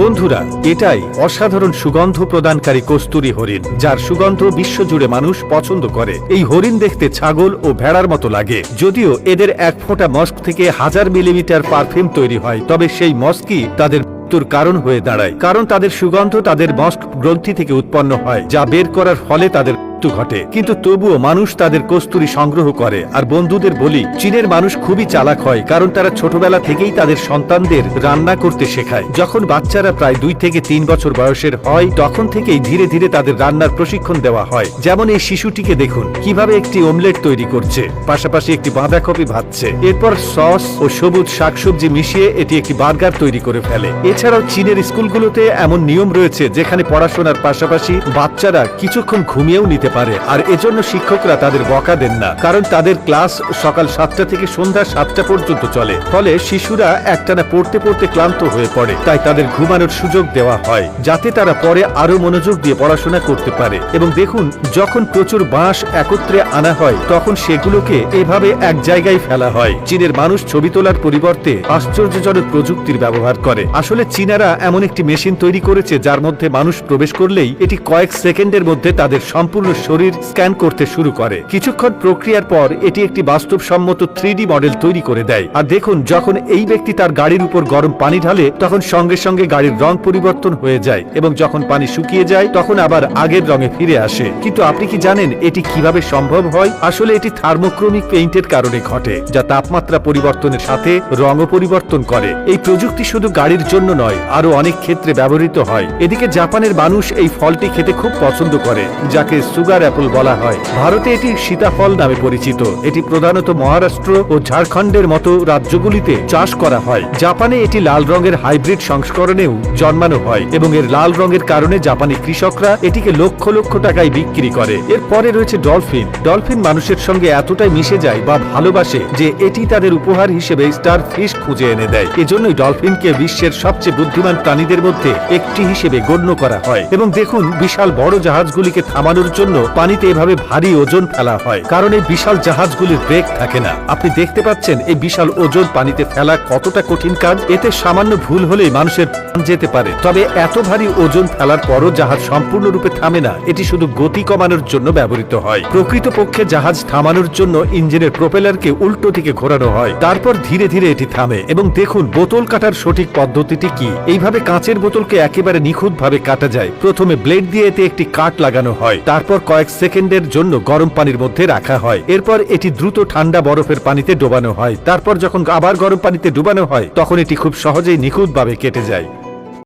বন্ধুরা, এটাই অসাধারণ সুগন্ধ প্রদানকারী কস্তুরি হরিণ, যার সুগন্ধ বিশ্বজুড়ে মানুষ পছন্দ করে। এই হরিণ দেখতে ছাগল ও ভেড়ার মতো লাগে। যদিও এদের এক ফোঁটা মস্ক থেকে হাজার মিলিমিটার পারফিউম তৈরি হয়, তবে সেই মস্কই তাদের মৃত্যুর কারণ হয়ে দাঁড়ায়, কারণ তাদের সুগন্ধ তাদের মস্ক গ্রন্থি থেকে উৎপন্ন হয়, যা বের করার ফলে তাদের মৃত্যু ঘটে। কিন্তু তবুও মানুষ তাদের কস্তুরি সংগ্রহ করে। আর বন্ধুদের বলি, চীনের মানুষ খুবই চালাক হয়, কারণ তারা ছোটবেলা থেকেই তাদের সন্তানদের রান্না করতে শেখায়। যখন বাচ্চারা প্রায় দুই থেকে তিন বছর বয়সের হয়, তখন থেকেই ধীরে ধীরে তাদের রান্নার প্রশিক্ষণ দেওয়া হয়। যেমন এই শিশুটিকে দেখুন, কীভাবে একটি ওমলেট তৈরি করছে, পাশাপাশি একটি বাঁধাকপি ভাজছে। এরপর সস ও সবুজ শাকসবজি মিশিয়ে এটি একটি বার্গার তৈরি করে ফেলে। এছাড়াও চীনের স্কুলগুলোতে এমন নিয়ম রয়েছে, যেখানে পড়াশোনার পাশাপাশি বাচ্চারা কিছুক্ষণ ঘুমিয়েও নিতে পারে। আর এজন্য শিক্ষকরা তাদের বকা দেন না, কারণ তাদের ক্লাস সকাল সাতটা থেকে সন্ধ্যা সাতটা পর্যন্ত চলে। ফলে শিশুরা একটানা পড়তে পড়তে ক্লান্ত হয়ে পড়ে। তাই তাদের ঘুমানোর সুযোগ দেওয়া হয়, যাতে তারা পরে আরও মনোযোগ দিয়ে পড়াশোনা করতে পারে। এবং দেখুন, যখন প্রচুর বাঁশ একত্রে আনা হয়, তখন সেগুলোকে এভাবে এক জায়গায় ফেলা হয়। চীনের মানুষ ছবি তোলার পরিবর্তে আশ্চর্যজনক প্রযুক্তির ব্যবহার করে। আসলে চীনারা এমন একটি মেশিন তৈরি করেছে, যার মধ্যে মানুষ প্রবেশ করলেই এটি কয়েক সেকেন্ডের মধ্যে তাদের সম্পূর্ণ শরীর স্ক্যান করতে শুরু করে। কিছুক্ষণ প্রক্রিয়ার পর এটি একটি বাস্তবসম্মত থ্রি মডেল তৈরি করে দেয়। আর দেখুন, যখন এই ব্যক্তি তার গাড়ির উপর গরম পানি ঢালে, তখন সঙ্গে সঙ্গে গাড়ির রং পরিবর্তন হয়ে যায় এবং যখন পানি শুকিয়ে যায়, তখন আবার আগের রঙে ফিরে আসে। কিন্তু আপনি কি জানেন এটি কীভাবে সম্ভব হয়? আসলে এটি থার্মোক্রোমিক পেইন্টের কারণে ঘটে, যা তাপমাত্রা পরিবর্তনের সাথে রঙও পরিবর্তন করে। এই প্রযুক্তি শুধু গাড়ির জন্য নয় আরও অনেক ক্ষেত্রে ব্যবহৃত হয়। এদিকে জাপানের মানুষ এই ফলটি খেতে খুব পছন্দ করে, যাকে সুগার অ্যাপল বলা হয়। ভারতে এটি সীতাফল নামে পরিচিত। এটি প্রধানত মহারাষ্ট্র ও ঝাড়খণ্ডের মতো রাজ্যগুলিতে চাষ করা হয়। জাপানে এটি লাল রঙের হাইব্রিড সংস্করণেও জন্মানো হয় এবং এর লাল রঙের কারণে জাপানি কৃষকরা এটিকে লক্ষ লক্ষ টাকায় বিক্রি করে। এরপরে রয়েছে ডলফিন। ডলফিন মানুষের সঙ্গে এতটাই মিশে যায় বা ভালোবাসে যে এটি তাদের উপহার হিসেবে স্টার ফিশ খুঁজে এনে দেয়। এজন্যই ডলফিনকে বিশ্বের সবচেয়ে বুদ্ধিমান প্রাণীদের মধ্যে একটি হিসেবে গণ্য করা হয়। এবং দেখুন, বিশাল বড় জাহাজগুলিকে থামানোর জন্য পানিতে এভাবে ভারী ওজন ফেলা হয়। কারণ এই বিশাল জাহাজগুলির ব্রেক থাকে না। আপনি দেখতে পাচ্ছেন এই বিশাল ওজন পানিতে ফেলা কতটা কঠিন কাজ। এতে সামান্য ভুল হলেই মানুষের যেতে পারে। তবে এত ভারী ওজন ফেলার পরও জাহাজ সম্পূর্ণরূপে থামে না। এটি শুধু গতি কমানোর জন্য ব্যবহৃত হয়। প্রকৃতপক্ষে জাহাজ থামানোর জন্য ইঞ্জিনের প্রোপেলারকে উল্টো দিকে ঘোরানো হয়। তারপর ধীরে ধীরে এটি থামে। এবং দেখুন, বোতল কাটার সঠিক পদ্ধতিটি কি? এইভাবে কাঁচের বোতলকে একেবারে নিখুঁতভাবে কাটা যায়। প্রথমে ব্লেড দিয়ে এতে একটি কাট লাগানো হয়। তারপর কয়েক সেকেন্ডের জন্য গরম পানির মধ্যে রাখা হয়। এরপর এটি দ্রুত ঠান্ডা বরফের পানিতে ডোবানো হয়। তারপর যখন আবার গরম পানিতে ডোবানো হয়, তখন এটি খুব সহজেই নিখুঁতভাবে কেটে যায়।